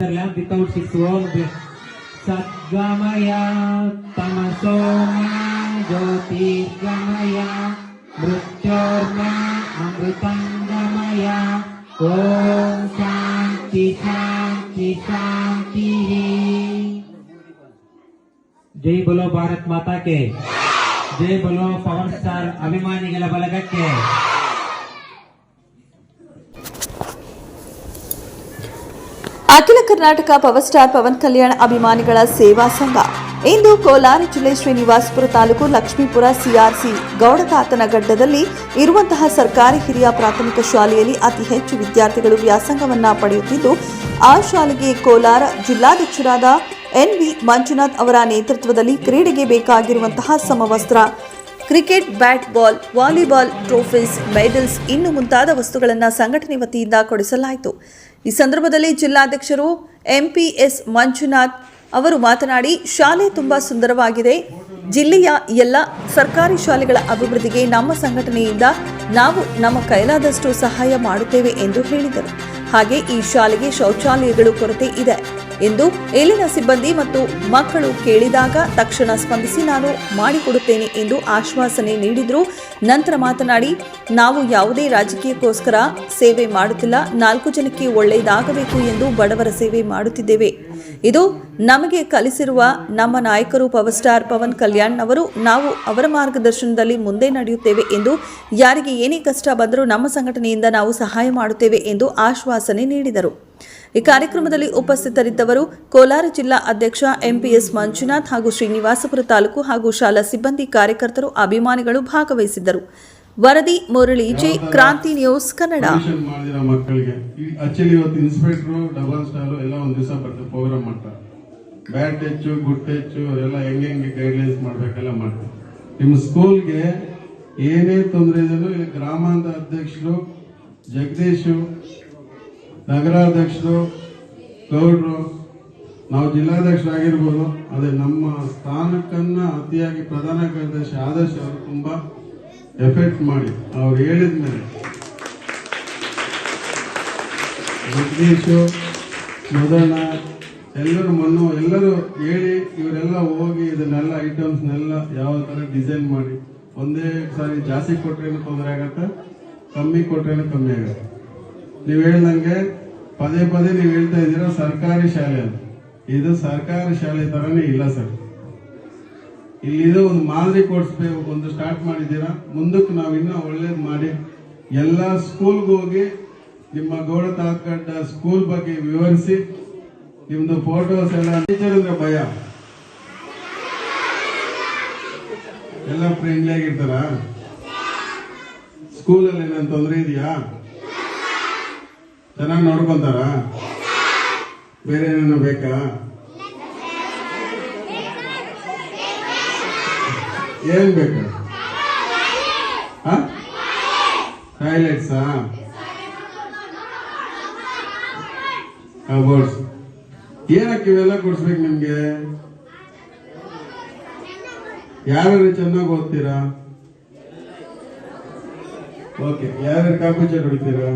lamp without its own bl- Satgamaya tamasoma jyotirgamaya mrityorma amritangamaya Om Shanti Shanti Shanti ಜೈ ಬಲೋ ಭಾರತ್ ಮಾತಾಕ್ಕೆ ಜೈ ಬಲೋ power star ಅಭಿಮಾನಿಗಳ ಬಳಗಕ್ಕೆ ಅಖಿಲ Karnataka power star Pavan Kalyan ಅಭಿಮಾನಿಗಳ ಸೇವಾ ಸಂಘ. ಇಂದು ಕೋಲಾರ ಜಿಲ್ಲೆ ಶ್ರೀನಿವಾಸಪುರ ತಾಲೂಕು ಲಕ್ಷ್ಮೀಪುರ ಸಿಆರ್ಸಿ ಗೌಡತಾತನಗಡ್ಡದಲ್ಲಿ ಇರುವಂತಹ ಸರ್ಕಾರಿ ಹಿರಿಯ ಪ್ರಾಥಮಿಕ ಶಾಲೆಯಲ್ಲಿ ಅತಿ ಹೆಚ್ಚು ವಿದ್ಯಾರ್ಥಿಗಳು ವ್ಯಾಸಂಗವನ್ನ ಪಡೆಯುತ್ತಿದ್ದು, ಆ ಶಾಲೆಗೆ ಕೋಲಾರ ಜಿಲ್ಲಾಧ್ಯಕ್ಷರಾದ ಎನ್ ವಿ ಮಂಜುನಾಥ್ ಅವರ ನೇತೃತ್ವದಲ್ಲಿ ಕ್ರೀಡೆಗೆ ಬೇಕಾಗಿರುವಂತಹ ಸಮವಸ್ತ್ರ, cricket bat ball volleyball trophies medals ಇನ್ನು ಮುಂತಾದ ವಸ್ತುಗಳನ್ನು ಸಂಘಟನೆ ವತಿಯಿಂದ ಕೊಡಿಸಲಾಯಿತು. ಈ ಸಂದರ್ಭದಲ್ಲಿ ಜಿಲ್ಲಾಧ್ಯಕ್ಷರು ಎಂಪಿಎಸ್ ಮಂಜುನಾಥ್ ಅವರು ಮಾತನಾಡಿ, ಶಾಲೆ ತುಂಬ ಸುಂದರವಾಗಿದೆ. ಜಿಲ್ಲೆಯ ಎಲ್ಲ ಸರ್ಕಾರಿ ಶಾಲೆಗಳ ಅಭಿವೃದ್ಧಿಗೆ ನಮ್ಮ ಸಂಘಟನೆಯಿಂದ ನಾವು ನಮ್ಮ ಕೈಲಾದಷ್ಟು ಸಹಾಯ ಮಾಡುತ್ತೇವೆ ಎಂದು ಹೇಳಿದರು. ಹಾಗೆ ಈ ಶಾಲೆಗೆ ಶೌಚಾಲಯಗಳು ಕೊರತೆ ಇದೆ. ಎಂದು ಇಲ್ಲಿನ ಸಿಬ್ಬಂದಿ ಮತ್ತು ಮಕ್ಕಳು ಕೇಳಿದಾಗ ತಕ್ಷಣ ಸ್ಪಂದಿಸಿ ನಾನು ಮಾಡಿಕೊಡುತ್ತೇನೆ ಎಂದು ಆಶ್ವಾಸನೆ ನೀಡಿದರು. ನಂತರ ಮಾತನಾಡಿ, ನಾವು ಯಾವುದೇ ರಾಜಕೀಯಕ್ಕೋಸ್ಕರ ಸೇವೆ ಮಾಡುತ್ತಿಲ್ಲ. ನಾಲ್ಕು ಜನಕ್ಕೆ ಒಳ್ಳೆಯದಾಗಬೇಕು ಎಂದು ಬಡವರ ಸೇವೆ ಮಾಡುತ್ತಿದ್ದೇವೆ. ಇದು ನಮಗೆ ಕಲಿಸಿರುವ ನಮ್ಮ ನಾಯಕರು ಪವರ್ ಸ್ಟಾರ್ ಪವನ್ ಕಲ್ಯಾಣ್ ಅವರು, ನಾವು ಅವರ ಮಾರ್ಗದರ್ಶನದಲ್ಲಿ ಮುಂದೆ ನಡೆಯುತ್ತೇವೆ ಎಂದು, ಯಾರಿಗೆ ಏನೇ ಕಷ್ಟ ಬಂದರೂ ನಮ್ಮ ಸಂಘಟನೆಯಿಂದ ನಾವು ಸಹಾಯ ಮಾಡುತ್ತೇವೆ ಎಂದು ಆಶ್ವಾಸನೆ ನೀಡಿದರು. ಈ ಕಾರ್ಯಕ್ರಮದಲ್ಲಿ ಉಪಸ್ಥಿತರಿದ್ದವರು ಕೋಲಾರ ಜಿಲ್ಲಾ ಅಧ್ಯಕ್ಷ ಎಂಪಿಎಸ್ ಮಂಜುನಾಥ್ ಹಾಗೂ ಶ್ರೀನಿವಾಸಪುರ ತಾಲೂಕು ಹಾಗೂ ಶಾಲಾ ಸಿಬ್ಬಂದಿ ಕಾರ್ಯಕರ್ತರು ಅಭಿಮಾನಿಗಳು ಭಾಗವಹಿಸಿದ್ದರು. ವರದಿ ಮುರಳಿ ಜೆ. ಕ್ರಾಂತಿ ನ್ಯೂಸ್ ಕನ್ನಡ. ನಿಮ್ಮ ಸ್ಕೂಲ್ಗೆ ಏನೇ ತೊಂದರೆ ಇದ್ರು ಇಲ್ಲಿ ಗ್ರಾಮಾಂತ ಅಧ್ಯಕ್ಷರು, ಜಗದೀಶು ನಗರಾಧ್ಯಕ್ಷರು, ಗೌಡ್ರು, ನಾವು ಜಿಲ್ಲಾಧ್ಯಕ್ಷರಾಗಿರ್ಬೋದು ಅದೇ ನಮ್ಮ ಸ್ಥಾನಕ್ಕನ್ನ ಅತಿಯಾಗಿ ಪ್ರಧಾನ ಕಾರ್ಯದರ್ಶಿ ಆದರ್ಶ ಅವರು ತುಂಬ ಎಫೆಕ್ಟ್ ಮಾಡಿ, ಅವ್ರು ಹೇಳಿದ ಮೇಲೆ. ಜಗದೀಶು ಎಲ್ಲರೂ ಮಣ್ಣು ಎಲ್ಲರೂ ಹೇಳಿ, ಇವರೆಲ್ಲ ಹೋಗಿ ಇದನ್ನೆಲ್ಲ ಐಟಮ್ಸ್ನೆಲ್ಲ ಯಾವ ಥರ ಡಿಸೈನ್ ಮಾಡಿ, ಒಂದೇ ಸಾರಿ ಜಾಸ್ತಿ ಕೊಟ್ರೇನು ತೊಂದರೆ ಆಗತ್ತೆ, ಕಮ್ಮಿ ಕೊಟ್ರೇನು ಕಮ್ಮಿ ಆಗತ್ತೆ. ನೀವು ಹೇಳ್ದಂಗೆ ಪದೇ ಪದೇ ನೀವು ಹೇಳ್ತಾ ಇದ್ದೀರಾ, ಸರ್ಕಾರಿ ಶಾಲೆ ಅಂತ. ಇದು ಸರ್ಕಾರಿ ಶಾಲೆ ತರನೇ ಇಲ್ಲ ಸರ್. ಇಲ್ಲಿದು ಒಂದು ಮಾದರಿ ಕೊಡಿಸ್ಬೇಕು ಒಂದು ಸ್ಟಾರ್ಟ್ ಮಾಡಿದ್ದೀರಾ. ಮುಂದಕ್ಕೆ ನಾವು ಇನ್ನೂ ಒಳ್ಳೇದು ಮಾಡಿ. ಎಲ್ಲ ಸ್ಕೂಲ್ಗೆ ಹೋಗಿ ನಿಮ್ಮ ಗೌಡ ತಾಕಡ್ಡ ಸ್ಕೂಲ್ ಬಗ್ಗೆ ವಿವರಿಸಿ, ನಿಮ್ದು ಫೋಟೋಸ್ ಎಲ್ಲ ಟೀಚರ್ ಅಂದ್ರೆ ಭಯ. ಎಲ್ಲ ಫ್ರೆಂಡ್ಲಿ ಆಗಿರ್ತಾರ? ಸ್ಕೂಲಲ್ಲಿ ಏನೇನು ತೊಂದರೆ ಇದೆಯಾ? ಚೆನ್ನಾಗಿ ನೋಡ್ಕೊಂತಾರ? ಬೇರೆ ಏನೇನು ಬೇಕಾ? ಏನ್ ಬೇಕು? ಟಾಯ್ಲೆಟ್ಸಾ ಕಬೋರ್ಡ್ಸ್ ಏನಕ್ಕೆ ಇವೆಲ್ಲ ಕೊಡ್ಸ್ಬೇಕು ನಿಮ್ಗೆ? ಯಾರು ಚೆನ್ನಾಗಿ ಓದ್ತೀರಾ? ಓಕೆ ಯಾರು ಕಾಪಿ ಚೆನ್ನಾಗಿ ಹೊಡಿತೀರಾ?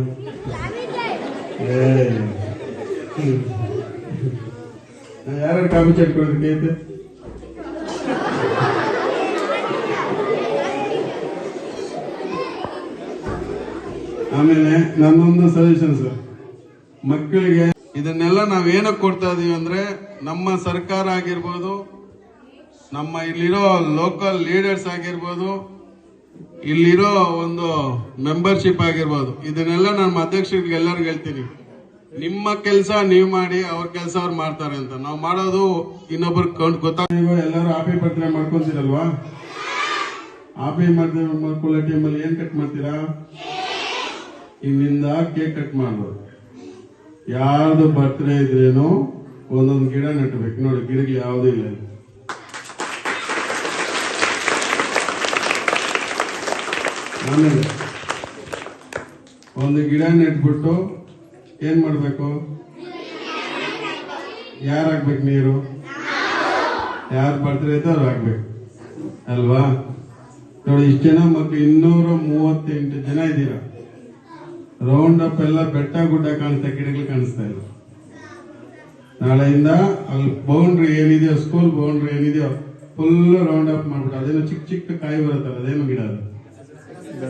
ಏ ಕಾಫಿ ಚಟ್ ಕೊಡೋದಕ್ಕೆ ಆಮೇಲೆ ನನ್ನೊಂದು ಸಜೆಷನ್ ಸರ್ ಮಕ್ಕಳಿಗೆ ಇದನ್ನೆಲ್ಲ ನಾವ್ ಏನಕ್ಕೆ ಕೊಡ್ತಾ ಇದೀವಿ ಅಂದ್ರೆ ನಮ್ಮ ಸರ್ಕಾರ ಆಗಿರ್ಬೋದು, ನಮ್ಮ ಇಲ್ಲಿರೋ ಲೋಕಲ್ ಲೀಡರ್ಸ್ ಆಗಿರ್ಬೋದು ಇಲ್ಲಿರೋ ಒಂದು ಮೆಂಬರ್ಶಿಪ್ ಆಗಿರ್ಬೋದು. ಇದನ್ನೆಲ್ಲ ನಮ್ಮ ಅಧ್ಯಕ್ಷರಿಗೆ ಎಲ್ಲರಿಗೂ ಹೇಳ್ತೀನಿ. ನಿಮ್ಮ ಕೆಲಸ ನೀವು ಮಾಡಿ, ಅವ್ರ ಕೆಲಸ ಅವ್ರು ಮಾಡ್ತಾರೆ ಅಂತ. ನಾವು ಮಾಡೋದು ಇನ್ನೊಬ್ರು ಕೌಂಟ್ ಎಲ್ಲರೂ ಆಪಿ ಪತ್ರ ಮಾಡ್ಕೊಂತೀರಲ್ವಾ? ಆಪಿ ಮಾಡ್ಕೊಳ್ಳೋ ಟೈಮಲ್ಲಿ ಏನ್ ಕಟ್ ಮಾಡ್ತೀರಾ? ಇಲ್ಲಿಂದ ಕೇಕ್ ಕಟ್ ಮಾಡ್ಬೋದು. ಯಾರ್ದು ಬರ್ತ್ಡೇ ಇದ್ರೇನು ಒಂದೊಂದು ಗಿಡ ನೆಟ್ಬೇಕು. ನೋಡಿ ಗಿಡಗಳು ಯಾವುದೂ ಇಲ್ಲ. ಆಮೇಲೆ ಒಂದು ಗಿಡ ನೆಟ್ಬಿಟ್ಟು ಏನ್ ಮಾಡ್ಬೇಕು? ಯಾರು ಹಾಕ್ಬೇಕು ನೀರು? ಯಾರು ಬರ್ತಾರೆ ಅವ್ರು ಹಾಕ್ಬೇಕು ಅಲ್ವಾ? ನೋಡಿ, ಇಷ್ಟು ಜನ ಮಕ್ಕಳು ಇನ್ನೂರ ಮೂವತ್ತೆಂಟು ಜನ ಇದ್ದೀರಾ? ರೌಂಡ್ ಅಪ್ ಎಲ್ಲ ಬೆಟ್ಟ ಗುಡ್ಡ ಕಾಣಿಸ್ತಾ ಗಿಡಗಳು ಕಾಣಿಸ್ತಾ ಇಲ್ಲ. ನಾಳೆಯಿಂದ ಅಲ್ಲಿ ಬೌಂಡ್ರಿ ಏನಿದೆಯೋ ಸ್ಕೂಲ್ ಬೌಂಡ್ರಿ ಏನಿದೆಯೋ ಫುಲ್ ರೌಂಡ್ ಅಪ್ ಮಾಡ್ಬಿಟ್ಟು, ಅದೇನು ಚಿಕ್ಕ ಚಿಕ್ಕ ಕಾಯಿ ಬರುತ್ತಲ್ಲ, ಅದೇನು ಗಿಡ ಅದು.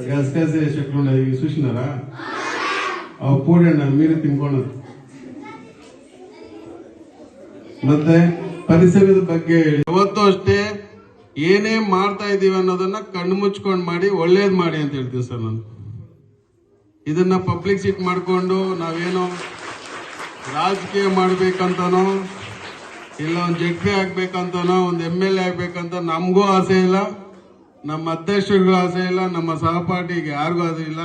ಗಸಗಸೆ ಶಕ್ರೊಂಡ ಈಗ ಸುಷ್ಣರ ಅವು ಮೀನು ತಿನ್ಕೊಳ್ಳೋದು ಮತ್ತೆ ಪರಿಸರದ ಬಗ್ಗೆ ಯಾವತ್ತೂ ಅಷ್ಟೇ ಏನೇ ಮಾಡ್ತಾ ಇದೀವಿ ಅನ್ನೋದನ್ನ ಕಣ್ಣು ಮುಚ್ಕೊಂಡು ಮಾಡಿ, ಒಳ್ಳೇದ್ ಮಾಡಿ ಅಂತ ಹೇಳ್ತೀನಿ ಸರ್ ನಾನು. ಇದನ್ನ ಪಬ್ಲಿಕ್ ಸಿಟ್ ಮಾಡ್ಕೊಂಡು ನಾವೇನೋ ರಾಜಕೀಯ ಮಾಡ್ಬೇಕಂತನೋ, ಇಲ್ಲ ಒಂದು ಜಡ್ ಆಗ್ಬೇಕಂತನೋ, ಒಂದು ಎಂ ಎಲ್ ಎ ಆಗ್ಬೇಕಂತ ನಮಗೂ ಆಸೆ ಇಲ್ಲ. ನಮ್ಮ ಅಧ್ಯಕ್ಷರಿಗೂ ಆಸೆ ಇಲ್ಲ, ನಮ್ಮ ಸಹಪಾಠಿಗೆ ಯಾರಿಗೂ ಆಸೆ ಇಲ್ಲ.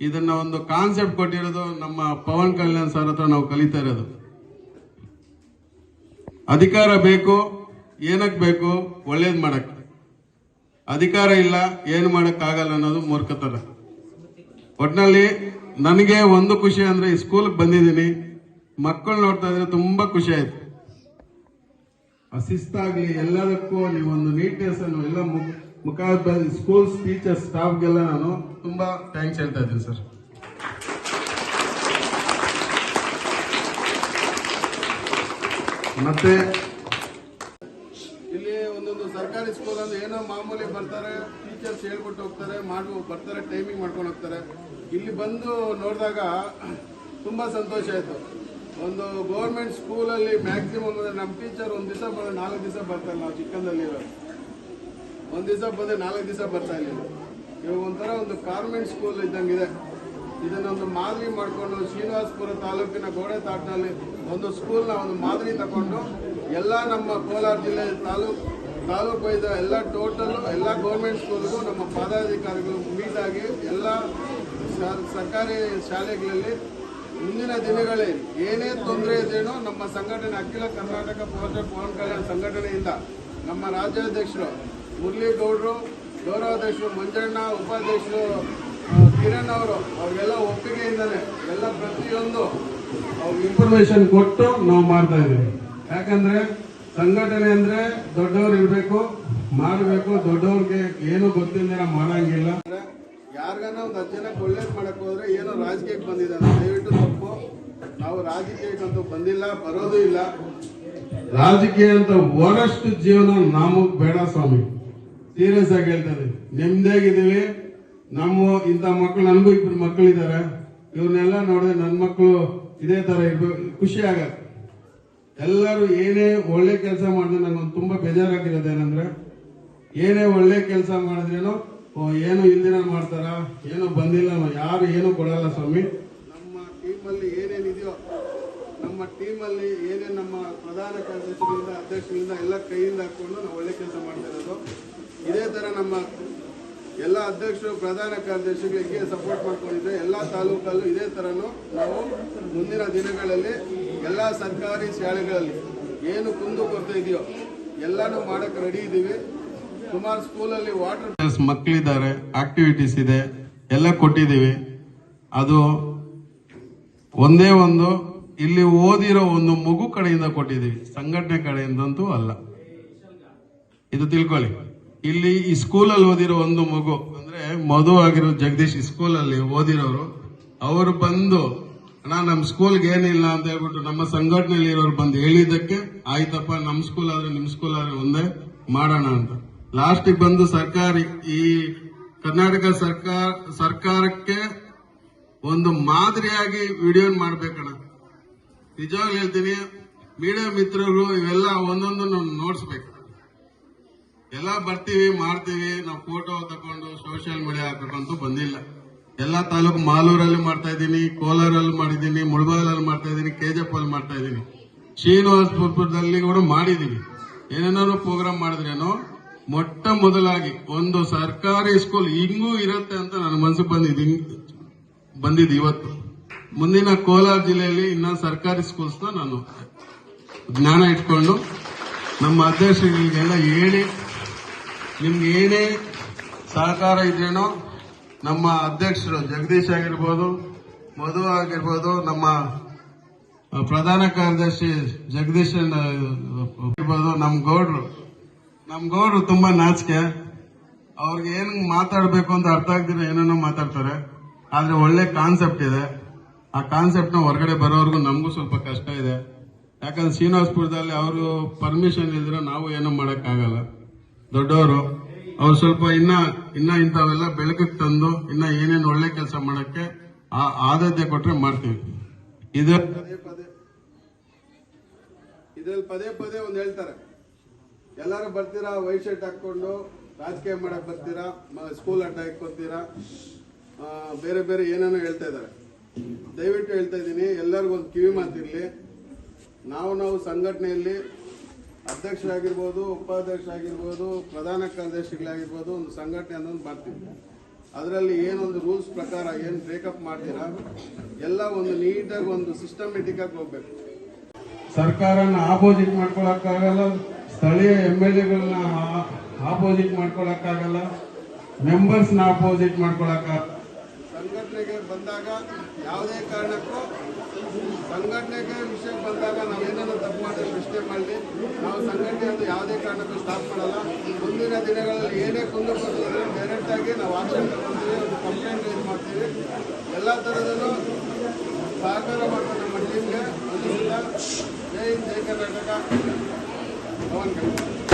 ಇದನ್ನ ಒಂದು ಕಾನ್ಸೆಪ್ಟ್ ಕೊಟ್ಟಿರೋದು ನಮ್ಮ ಪವನ್ ಕಲ್ಯಾಣ್ ಸರ್ ಹತ್ರ ನಾವು ಕಲಿತಾ ಇರೋದು. ಅಧಿಕಾರ ಬೇಕು, ಏನಕ್ ಬೇಕು, ಒಳ್ಳೇದ್ ಮಾಡಕ್. ಅಧಿಕಾರ ಇಲ್ಲ, ಏನು ಆಗಲ್ಲ ಅನ್ನೋದು ಮೂರ್ಖತನ. ಒಟ್ನಲ್ಲಿ ನನಗೆ ಒಂದು ಖುಷಿ ಅಂದ್ರೆ ಈ ಸ್ಕೂಲ್ಗೆ ಬಂದಿದ್ದೀನಿ. ಮಕ್ಕಳು ನೋಡ್ತಾ ಇದ್ರೆ ತುಂಬಾ ಖುಷಿ ಆಯ್ತು. ಅಸಿಸ್ತಾಗ್ಲಿ ಎಲ್ಲದಕ್ಕೂ ನೀವೊಂದು ನೀಟ್ನೆಸ್ ಅನ್ನು ಎಲ್ಲ ಮು- ಮುಖ ಸ್ಕೂಲ್ ಟೀಚರ್ಸ್ ಸ್ಟಾಫ್ಗೆಲ್ಲ ನಾನು ತುಂಬಾ ಥ್ಯಾಂಕ್ಸ್ ಹೇಳ್ತಾ ಇದ್ದೀನಿ ಸರ್ ಮತ್ತೆ ಇಲ್ಲಿ ಒಂದೊಂದು ಸರ್ಕಾರಿ ಸ್ಕೂಲ್ ಅಂದ್ರೆ ಏನೋ ಮಾಮೂಲಿ ಬರ್ತಾರೆ ಟೀಚರ್ಸ್ ಹೇಳ್ಬಿಟ್ಟು ಹೋಗ್ತಾರೆ, ಮಾಡ್, ಬರ್ತಾರೆ ಟೈಮಿಂಗ್ ಮಾಡ್ಕೊಂಡು ಹೋಗ್ತಾರೆ. ಇಲ್ಲಿ ಬಂದು ನೋಡಿದಾಗ ತುಂಬಾ ಸಂತೋಷ ಆಯ್ತು. ಒಂದು ಗೌರ್ಮೆಂಟ್ ಸ್ಕೂಲಲ್ಲಿ ಮ್ಯಾಕ್ಸಿಮಮ್ ಅಂದ್ರೆ ನಮ್ಮ ಟೀಚರ್ ಒಂದು ದಿವಸ ನಾಲ್ಕು ದಿವಸ ಬರ್ತಾರೆ ನಾವು ಚಿಕ್ಕಂದಲ್ಲಿರೋ ಒಂದ್ ದಿವಸ ಬಂದರೆ ನಾಲ್ಕು ದಿವಸ ಬರ್ತಾ ಇರಲಿಲ್ಲ. ಇವಾಗ ಒಂಥರ ಒಂದು ಕಾರ್ಮೆಂಟ್ ಸ್ಕೂಲ್ ಇದ್ದಂಗಿದೆ. ಇದನ್ನೊಂದು ಮಾದರಿ ಮಾಡಿಕೊಂಡು ಶ್ರೀನಿವಾಸಪುರ ತಾಲೂಕಿನ ಗೋಡೆ ತಾಟ್ನಲ್ಲಿ ಒಂದು ಸ್ಕೂಲ್ನ ಒಂದು ಮಾದರಿ ತಗೊಂಡು ಎಲ್ಲ ನಮ್ಮ ಕೋಲಾರ ಜಿಲ್ಲೆ ತಾಲೂಕು ತಾಲೂಕು ಇದ್ದ ಎಲ್ಲ ಟೋಟಲು ಎಲ್ಲ ಗೌರ್ಮೆಂಟ್ ಸ್ಕೂಲ್ಗೂ ನಮ್ಮ ಪದಾಧಿಕಾರಿಗಳು ಮೀಟ್ ಆಗಿ ಎಲ್ಲ ಸರ್ಕಾರಿ ಶಾಲೆಗಳಲ್ಲಿ ಮುಂದಿನ ದಿನಗಳಲ್ಲಿ ಏನೇ ತೊಂದರೆ ಇದೇನೋ ನಮ್ಮ ಸಂಘಟನೆ, ಅಖಿಲ ಕರ್ನಾಟಕ ಪೋಷಕ ಪವನ್ ಕಲ್ಯಾಣ ಸಂಘಟನೆಯಿಂದ ನಮ್ಮ ರಾಜ್ಯಾಧ್ಯಕ್ಷರು ಮುರಳೀಗೌಡರು, ಗೌರವಾಧ್ಯಕ್ಷರು ಮಂಜಣ್ಣ, ಉಪಾಧ್ಯಕ್ಷರು ಕಿರಣ್ ಅವರು, ಅವ್ರಿಗೆಲ್ಲ ಒಪ್ಪಿಗೆಯಿಂದಾನೆ ಎಲ್ಲ ಪ್ರತಿಯೊಂದು ಅವ್ರಿಗೆ ಇನ್ಫಾರ್ಮೇಶನ್ ಕೊಟ್ಟು ನಾವು ಮಾಡ್ತಾ ಇದ್ದೀವಿ. ಯಾಕಂದ್ರೆ ಸಂಘಟನೆ ಅಂದ್ರೆ ದೊಡ್ಡವ್ರು ಇರಬೇಕು, ಮಾಡಬೇಕು, ದೊಡ್ಡವ್ರಿಗೆ ಏನು ಗೊತ್ತಿಲ್ಲ ಮಾಡಂಗಿಲ್ಲ. ಯಾರಿಗಾನ ಒಂದು ಹತ್ತು ಜನಕ್ಕೆ ಒಳ್ಳೇದು ಮಾಡಕ್ಕೆ ಹೋದ್ರೆ ಏನೋ ರಾಜಕೀಯಕ್ಕೆ ಬಂದಿದ್ದಾರೆ. ದಯವಿಟ್ಟು ತಪ್ಪು. ನಾವು ರಾಜಕೀಯಕ್ಕಂತೂ ಬಂದಿಲ್ಲ, ಬರೋದು ಇಲ್ಲ. ರಾಜಕೀಯ ಅಂತ ವರಷ್ಟು ಜೀವನ ನಮಗ್ ಬೇಡ ಸ್ವಾಮಿ. ಸೀರಿಯಸ್ ಆಗಿ ಹೇಳ್ತಾರೆ. ನೆಮ್ಮದಿಯಾಗಿದ್ದೀವಿ ನಮ್ಮ ಇಂಥ ಮಕ್ಕಳು ನನಗೂ ಇಬ್ರು ಮಕ್ಕಳಿದ್ದಾರೆ. ಇವ್ರನ್ನೆಲ್ಲ ನೋಡಿದ್ರೆ ನನ್ನ ಮಕ್ಕಳು ಇದೇ ತರ ಇರ್ಬೇಕು ಖುಷಿ ಆಗತ್ತೆ. ಎಲ್ಲರೂ ಏನೇ ಒಳ್ಳೆ ಕೆಲಸ ಮಾಡಿದ್ರೆ ನಂಗೊಂದು ತುಂಬಾ ಬೇಜಾರಾಗಿರೋದು ಏನಂದ್ರೆ, ಏನೇ ಒಳ್ಳೆ ಕೆಲಸ ಮಾಡಿದ್ರೇನು ಏನು ಇಲ್ದಿನ ಮಾಡ್ತಾರ, ಏನು ಬಂದಿಲ್ಲ ಯಾರು ಏನು ಕೊಡಲ್ಲ ಸ್ವಾಮಿ. ನಮ್ಮ ಟೀಮಲ್ಲಿ ಏನೇನಿದೆಯೋ, ನಮ್ಮ ಟೀಮಲ್ಲಿ ಏನೇನು ನಮ್ಮ ಪ್ರಧಾನ ಕಾರ್ಯದರ್ಶಿಗಳಿಂದ, ಅಧ್ಯಕ್ಷರಿಂದ ಎಲ್ಲ ಕೈಯಿಂದ ಹಾಕೊಂಡು ನಾವು ಒಳ್ಳೆ ಕೆಲಸ ಮಾಡ್ತಾ ಇರೋದು. ಇದೇ ತರ ನಮ್ಮ ಎಲ್ಲ ಅಧ್ಯಕ್ಷರು, ಪ್ರಧಾನ ಕಾರ್ಯದರ್ಶಿಗಳಿಗೆ ಸಪೋರ್ಟ್ ಮಾಡ್ಕೊಂಡಿದ್ರೆ ಎಲ್ಲ ತಾಲೂಕಲ್ಲೂ ಇದೇ ತರನು ನಾವು ಮುಂದಿನ ದಿನಗಳಲ್ಲಿ ಎಲ್ಲ ಸರ್ಕಾರಿ ಶಾಲೆಗಳಲ್ಲಿ ಏನು ಕುಂದು ಕೊರತೆ ಇದೆಯೋ ಎಲ್ಲಾನು ಮಾಡಕ್ ರೆಡಿ ಇದ್ದೀವಿ ಸುಮಾರು ಸ್ಕೂಲಲ್ಲಿ ವಾಟರ್ ಮಕ್ಕಳಿದ್ದಾರೆ ಆಕ್ಟಿವಿಟೀಸ್ ಇದೆ, ಎಲ್ಲ ಕೊಟ್ಟಿದ್ದೀವಿ. ಅದು ಒಂದೇ ಒಂದು, ಇಲ್ಲಿ ಓದಿರೋ ಒಂದು ಮಗು ಕಡೆಯಿಂದ ಕೊಟ್ಟಿದ್ದೀವಿ. ಸಂಘಟನೆ ಕಡೆಯಿಂದಂತೂ ಅಲ್ಲ. ಇದು ತಿಳ್ಕೊಳ್ಳಿ. ಇಲ್ಲಿ ಈ ಸ್ಕೂಲಲ್ಲಿ ಓದಿರೋ ಒಂದು ಮಗು, ಅಂದ್ರೆ ಮಧು ಆಗಿರೋ ಜಗದೀಶ್ ಸ್ಕೂಲಲ್ಲಿ ಓದಿರೋರು, ಅವರು ಬಂದು, ಅಣ್ಣ ನಮ್ಮ ಸ್ಕೂಲ್ಗೆ ಏನಿಲ್ಲ ಅಂತ ಹೇಳ್ಬಿಟ್ಟು ನಮ್ಮ ಸಂಘಟನೆಯಲ್ಲಿ ಇರೋರು ಬಂದು ಹೇಳಿದ್ದಕ್ಕೆ, ಆಯ್ತಪ್ಪ ನಮ್ಮ ಸ್ಕೂಲ್ ಆದ್ರೆ ನಿಮ್ಮ ಸ್ಕೂಲ್ ಆದ್ರೆ ಒಂದೇ ಮಾಡೋಣ ಅಂತ. ಲಾಸ್ಟಿಗೆ ಬಂದು ಸರ್ಕಾರಿ, ಈ ಕರ್ನಾಟಕ ಸರ್ಕಾರ ಸರ್ಕಾರಕ್ಕೆ ಒಂದು ಮಾದರಿಯಾಗಿ ವಿಡಿಯೋ ಮಾಡ್ಬೇಕಣ್ಣ. ನಿಜವಾಗ್ಲೂ ಹೇಳ್ತೀನಿ, ಮೀಡಿಯಾ ಮಿತ್ರರು ಇವೆಲ್ಲ ಒಂದೊಂದನ್ನು ನೋಡ್ಸ್ಬೇಕು. ಎಲ್ಲ ಬರ್ತೀವಿ ಮಾಡ್ತೀವಿ ನಾವು ಫೋಟೋ ತಕೊಂಡು ಸೋಷಿಯಲ್ ಮೀಡಿಯಾ ಹಾಕಕ್ಕಂತೂ ಬಂದಿಲ್ಲ. ಎಲ್ಲ ತಾಲೂಕು ಮಾಲೂರಲ್ಲಿ ಮಾಡ್ತಾ ಇದ್ದೀನಿ, ಕೋಲಾರಲ್ಲಿ ಮಾಡಿದ್ದೀನಿ, ಮುಳಬಾಗಲಲ್ಲಿ ಮಾಡ್ತಾ ಇದ್ದೀನಿ ಕೆಜೆಪ್ ಅಲ್ಲಿ ಮಾಡ್ತಾ ಇದ್ದೀನಿ. ಶ್ರೀನಿವಾಸಪುರದಲ್ಲಿ ಕೂಡ ಮಾಡಿದ್ದೀನಿ ಏನೇನೋ ಪ್ರೋಗ್ರಾಮ್ ಮಾಡಿದ್ರೇನೋ, ಮೊಟ್ಟ ಮೊದಲಾಗಿ ಒಂದು ಸರ್ಕಾರಿ ಸ್ಕೂಲ್ ಹಿಂಗೂ ಇರುತ್ತೆ ಅಂತ ನನ್ನ ಮನಸ್ಸಿಗೆ ಬಂದಿದ್ದು ಬಂದಿದ್ದು ಇವತ್ತು. ಮುಂದಿನ ಕೋಲಾರ ಜಿಲ್ಲೆಯಲ್ಲಿ ಇನ್ನ ಸರ್ಕಾರಿ ಸ್ಕೂಲ್ಸ್ ನಾನು ಜ್ಞಾನ ಇಟ್ಕೊಂಡು ನಮ್ಮ ಅಧ್ಯಕ್ಷರಿಗೆಲ್ಲ ಹೇಳಿ ನಿಮ್ಗೆ ಏನೇ ಸಹಕಾರ ಇದ್ರೇನೋ ನಮ್ಮ ಅಧ್ಯಕ್ಷರು ಜಗದೀಶ್ ಆಗಿರ್ಬೋದು, ಮಧು ಆಗಿರ್ಬೋದು, ನಮ್ಮ ಪ್ರಧಾನ ಕಾರ್ಯದರ್ಶಿ ಜಗದೀಶ್ ಇರ್ಬೋದು ನಮ್ಮ ಗೌಡ್ರು. ನಮ್ಮ ಗೌಡ್ರು ತುಂಬಾ ನಾಚಿಕೆ. ಅವ್ರಿಗೆ ಏನ್ ಮಾತಾಡಬೇಕು ಅಂತ ಅರ್ಥ ಆಗ್ದಿರ ಏನೇನೋ ಮಾತಾಡ್ತಾರೆ. ಆದ್ರೆ ಒಳ್ಳೆ ಕಾನ್ಸೆಪ್ಟ್ ಇದೆ. ಆ ಕಾನ್ಸೆಪ್ಟ್ನ ಹೊರಗಡೆ ಬರೋವರೆಗೂ ನಮಗೂ ಸ್ವಲ್ಪ ಕಷ್ಟ ಇದೆ. ಯಾಕಂದ್ರೆ ಶ್ರೀನಿವಾಸ್ಪುರದಲ್ಲಿ ಅವರು ಪರ್ಮಿಷನ್ ಇದ್ರೆ ನಾವು ಏನೂ ಮಾಡೋಕ್ಕಾಗಲ್ಲ. ದೊಡ್ಡವರು ಅವ್ರು ಸ್ವಲ್ಪ ಇನ್ನ ಇನ್ನ ಇಂಥವೆಲ್ಲ ಬೆಳಕಿಗೆ ತಂದು ಇನ್ನ ಏನೇನು ಒಳ್ಳೆ ಕೆಲಸ ಮಾಡಕ್ಕೆ ಆದ್ಯತೆ ಕೊಟ್ರೆ ಮಾಡ್ತೀವಿ. ಇದು ಪದೇ ಪದೇ ಇದ್ರಲ್ಲಿ ಪದೇ ಪದೇ ಒಂದು ಹೇಳ್ತಾರೆ. ಎಲ್ಲರೂ ಬರ್ತೀರಾ ವೈಟ್ ಶರ್ಟ್ ಹಾಕೊಂಡು ರಾಜಕೀಯ ಮಾಡಕ್ ಬರ್ತೀರಾ ಸ್ಕೂಲ್ ಅಡ್ಡ ಇಕ್ಕೊತೀರಾ ಆ, ಬೇರೆ ಬೇರೆ ಏನೇನೋ ಹೇಳ್ತಾ ಇದ್ದಾರೆ. ದಯವಿಟ್ಟು ಹೇಳ್ತಾ ಇದ್ದೀನಿ ಎಲ್ಲರಿಗೂ ಒಂದು ಕಿವಿ ಮಾತಿರ್ಲಿ. ನಾವು ನಾವು ಸಂಘಟನೆಯಲ್ಲಿ ಅಧ್ಯಕ್ಷರಾಗಿರ್ಬೋದು ಉಪಾಧ್ಯಕ್ಷರಾಗಿರ್ಬೋದು ಪ್ರಧಾನ ಕಾರ್ಯದರ್ಶಿಗಳಾಗಿರ್ಬೋದು ಒಂದು ಸಂಘಟನೆ ಅನ್ನೋದು ಮಾಡ್ತೀವಿ. ಅದರಲ್ಲಿ ಏನೊಂದು ರೂಲ್ಸ್ ಪ್ರಕಾರ ಏನು ಬ್ರೇಕಪ್ ಮಾಡ್ತೀರಾ ಎಲ್ಲ ಒಂದು ನೀಟಾಗಿ ಒಂದು ಸಿಸ್ಟಮೆಟಿಕ್ ಆಗಿ ಹೋಗ್ಬೇಕು. ಸರ್ಕಾರನ ಆಪೋಸಿಟ್ ಮಾಡ್ಕೊಳಕ್ಕಾಗಲ್ಲ ಸ್ಥಳೀಯ ಎಂ ಎಲ್ ಎಗಳನ್ನ ಆಪೋಸಿಟ್ ಮಾಡ್ಕೊಳಕ್ಕಾಗಲ್ಲ ಮೆಂಬರ್ಸ್ನ ಆಪೋಸಿಟ್ ಮಾಡ್ಕೊಳಕ್ಕಾಗಲ್ಲ ಸಂಘಟನೆಗೆ ಬಂದಾಗ ಯಾವುದೇ ಕಾರಣಕ್ಕೂ ಸಂಘಟನೆಗೆ ವಿಷಯ ಬಂದಾಗ ನಾವೇನನ್ನು ತಪ್ಪು ಮಾಡಿ ಸೃಷ್ಟಿ ಮಾಡಲಿ. ನಾವು ಸಂಘಟನೆ ಅದು ಯಾವುದೇ ಕಾರಣಕ್ಕೂ ಸ್ಟಾಪ್ ಮಾಡಲ್ಲ. ಮುಂದಿನ ದಿನಗಳಲ್ಲಿ ಏನೇ ಕುಂದು ಬರ್ತದೆ ಡೈರೆಕ್ಟ್ ಆಗಿ ನಾವು ಆಕ್ಷನ್ ತಗೊಳ್ತೀವಿ ಒಂದು ಕಂಪ್ಲೇಂಟ್ ರೈಸ್ ಮಾಡ್ತೀವಿ. ಎಲ್ಲ ಥರದಲ್ಲೂ ಸಹಕಾರ ಮಾಡ್ತಾರೆ ನಮ್ಮ ಟೀಮ್ಗೆ ಅದರಿಂದ ಜೈ ಜೈ ಕರ್ನಾಟಕ. ಪವನ್ ಕಲ್ಯಾಣ್